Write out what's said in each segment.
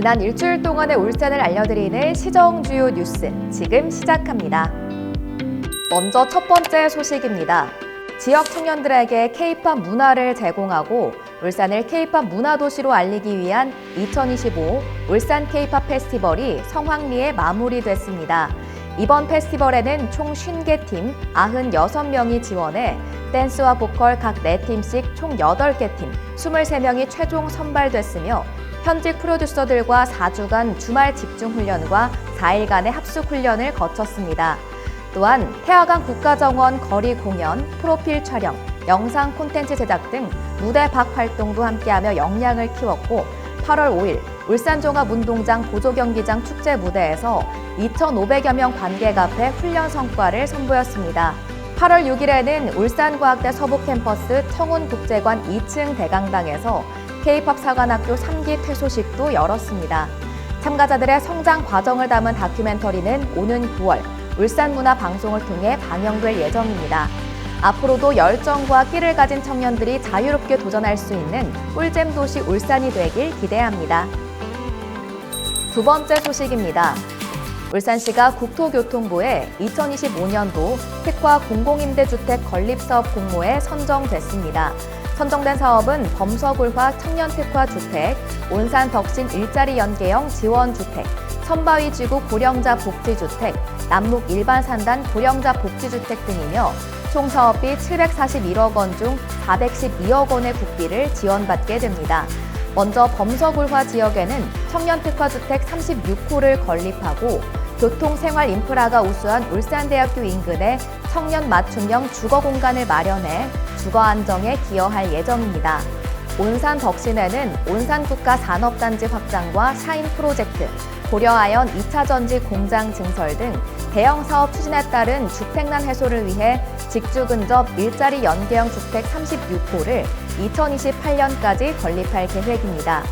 지난 일주일 동안의 울산을 알려드리는 시정 주요 뉴스 지금 시작합니다. 먼저 첫 번째 소식입니다. 지역 청년들에게 K-팝 문화를 제공하고 울산을 K-팝 문화 도시로 알리기 위한 2025 울산 K-팝 페스티벌이 성황리에 마무리됐습니다. 이번 페스티벌에는 총 50개 팀 96명이 지원해 댄스와 보컬 각 4팀씩 총 8개 팀 23명이 최종 선발됐으며 현직 프로듀서들과 4주간 주말 집중 훈련과 4일간의 합숙 훈련을 거쳤습니다. 또한 태화강 국가정원 거리 공연, 프로필 촬영, 영상 콘텐츠 제작 등 무대 박 활동도 함께하며 역량을 키웠고 8월 5일 울산종합운동장 보조경기장 축제 무대에서 2,500여 명 관객 앞에 훈련 성과를 선보였습니다. 8월 6일에는 울산과학대 서부캠퍼스 청운국제관 2층 대강당에서 K-팝 사관학교 3기 퇴소식도 열었습니다. 참가자들의 성장 과정을 담은 다큐멘터리는 오는 9월 울산문화방송을 통해 방영될 예정입니다. 앞으로도 열정과 끼를 가진 청년들이 자유롭게 도전할 수 있는 꿀잼 도시 울산이 되길 기대합니다. 두 번째 소식입니다. 울산시가 국토교통부에 2025년도 특화 공공임대주택 건립사업 공모에 선정됐습니다. 선정된 사업은 범서굴화 청년특화 주택, 온산 덕신 일자리 연계형 지원주택, 선바위 지구 고령자 복지주택, 남북 일반 산단 고령자 복지주택 등이며 총 사업비 741억 원 중 412억 원의 국비를 지원받게 됩니다. 먼저 범서굴화 지역에는 청년특화주택 36호를 건립하고 교통 생활 인프라가 우수한 울산대학교 인근에 청년 맞춤형 주거 공간을 마련해 주거 안정에 기여할 예정입니다. 온산 덕신에는 온산국가 산업단지 확장과 샤인 프로젝트, 고려아연 2차 전지 공장 증설 등 대형 사업 추진에 따른 주택난 해소를 위해 직주 근접 일자리 연계형 주택 36호를 2028년까지 건립할 계획입니다.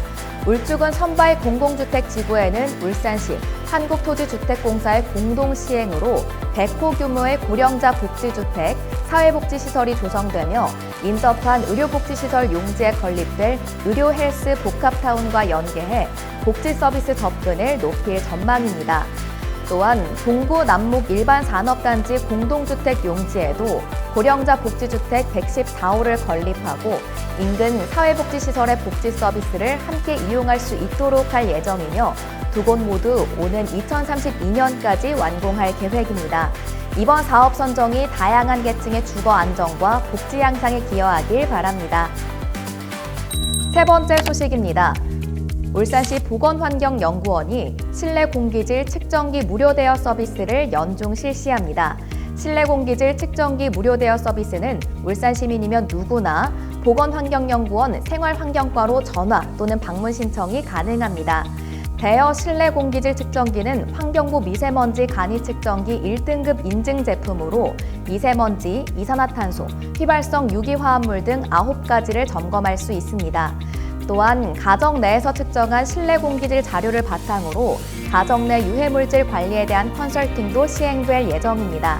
울주군 선바의 공공주택 지구에는 울산시 한국토지주택공사의 공동 시행으로 100호 규모의 고령자 복지주택, 사회복지시설이 조성되며 인접한 의료복지시설 용지에 건립될 의료 헬스 복합타운과 연계해 복지 서비스 접근을 높일 전망입니다. 또한 동구 남목 일반 산업단지 공동주택 용지에도 고령자 복지주택 114호를 건립하고 인근 사회복지시설의 복지 서비스를 함께 이용할 수 있도록 할 예정이며 두 곳 모두 오는 2032년까지 완공할 계획입니다. 이번 사업 선정이 다양한 계층의 주거 안정과 복지 향상에 기여하길 바랍니다. 세 번째 소식입니다. 울산시 보건환경연구원이 실내 공기질 측정기 무료 대여 서비스를 연중 실시합니다. 실내 공기질 측정기 무료 대여 서비스는 울산 시민이면 누구나 보건환경연구원 생활환경과로 전화 또는 방문 신청이 가능합니다. 대여 실내 공기질 측정기는 환경부 미세먼지 간이 측정기 1등급 인증 제품으로 미세먼지, 이산화탄소, 휘발성 유기화합물 등 9가지를 점검할 수 있습니다. 또한 가정 내에서 측정한 실내 공기질 자료를 바탕으로 가정 내 유해물질 관리에 대한 컨설팅도 시행될 예정입니다.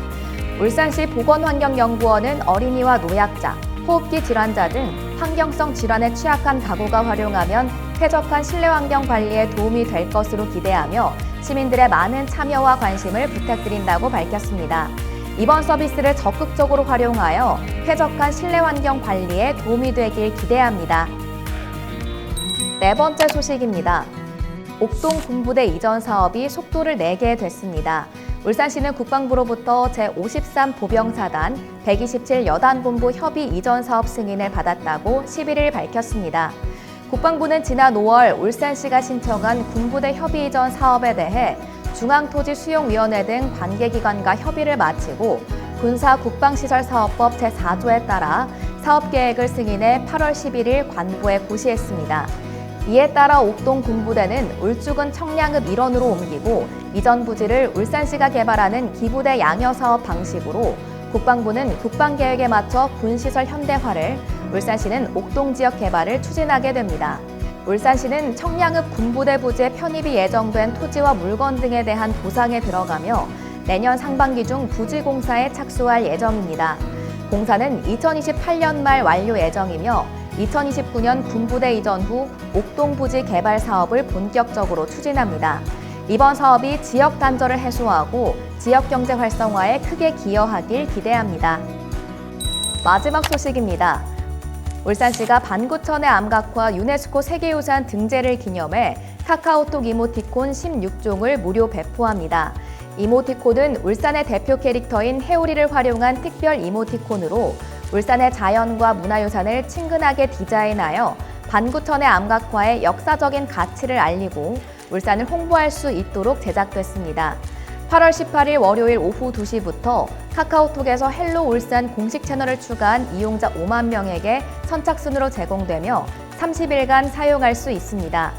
울산시 보건환경연구원은 어린이와 노약자, 호흡기 질환자 등 환경성 질환에 취약한 가구가 활용하면 쾌적한 실내 환경 관리에 도움이 될 것으로 기대하며 시민들의 많은 참여와 관심을 부탁드린다고 밝혔습니다. 이번 서비스를 적극적으로 활용하여 쾌적한 실내 환경 관리에 도움이 되길 기대합니다. 네 번째 소식입니다. 옥동 군부대 이전 사업이 속도를 내게 됐습니다. 울산시는 국방부로부터 제53 보병사단 127 여단본부 협의 이전 사업 승인을 받았다고 11일 밝혔습니다. 국방부는 지난 5월 울산시가 신청한 군부대 협의 이전 사업에 대해 중앙토지수용위원회 등 관계기관과 협의를 마치고 군사 국방시설 사업법 제4조에 따라 사업 계획을 승인해 8월 11일 관부에 고시했습니다. 이에 따라 옥동 군부대는 울주군 청량읍 일원으로 옮기고 이전 부지를 울산시가 개발하는 기부대 양여 사업 방식으로 국방부는 국방 계획에 맞춰 군시설 현대화를 울산시는 옥동 지역 개발을 추진하게 됩니다. 울산시는 청량읍 군부대 부지의 편입이 예정된 토지와 물건 등에 대한 보상에 들어가며 내년 상반기 중 부지 공사에 착수할 예정입니다. 공사는 2028년 말 완료 예정이며 2029년 군부대 이전 후 옥동 부지 개발 사업을 본격적으로 추진합니다. 이번 사업이 지역 단절을 해소하고 지역 경제 활성화에 크게 기여하길 기대합니다. 마지막 소식입니다. 울산시가 반구천의 암각화 유네스코 세계유산 등재를 기념해 카카오톡 이모티콘 16종을 무료 배포합니다. 이모티콘은 울산의 대표 캐릭터인 해오리를 활용한 특별 이모티콘으로 울산의 자연과 문화유산을 친근하게 디자인하여 반구천의 암각화의 역사적인 가치를 알리고 울산을 홍보할 수 있도록 제작됐습니다. 8월 18일 월요일 오후 2시부터 카카오톡에서 헬로 울산 공식 채널을 추가한 이용자 5만 명에게 선착순으로 제공되며 30일간 사용할 수 있습니다.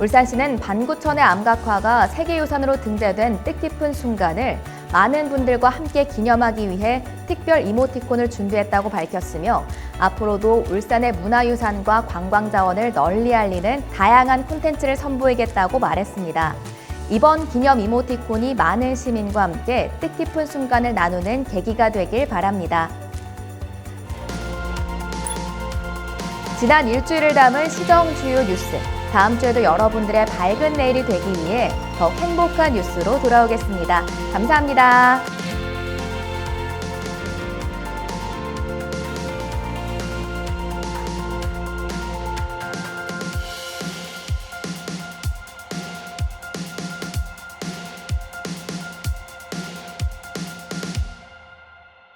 울산시는 반구천의 암각화가 세계유산으로 등재된 뜻깊은 순간을 많은 분들과 함께 기념하기 위해 특별 이모티콘을 준비했다고 밝혔으며 앞으로도 울산의 문화유산과 관광 자원을 널리 알리는 다양한 콘텐츠를 선보이겠다고 말했습니다. 이번 기념 이모티콘이 많은 시민과 함께 뜻깊은 순간을 나누는 계기가 되길 바랍니다. 지난 일주일을 담은 시정 주요 뉴스. 다음 주에도 여러분들의 밝은 내일이 되기 위해 더 행복한 뉴스로 돌아오겠습니다. 감사합니다.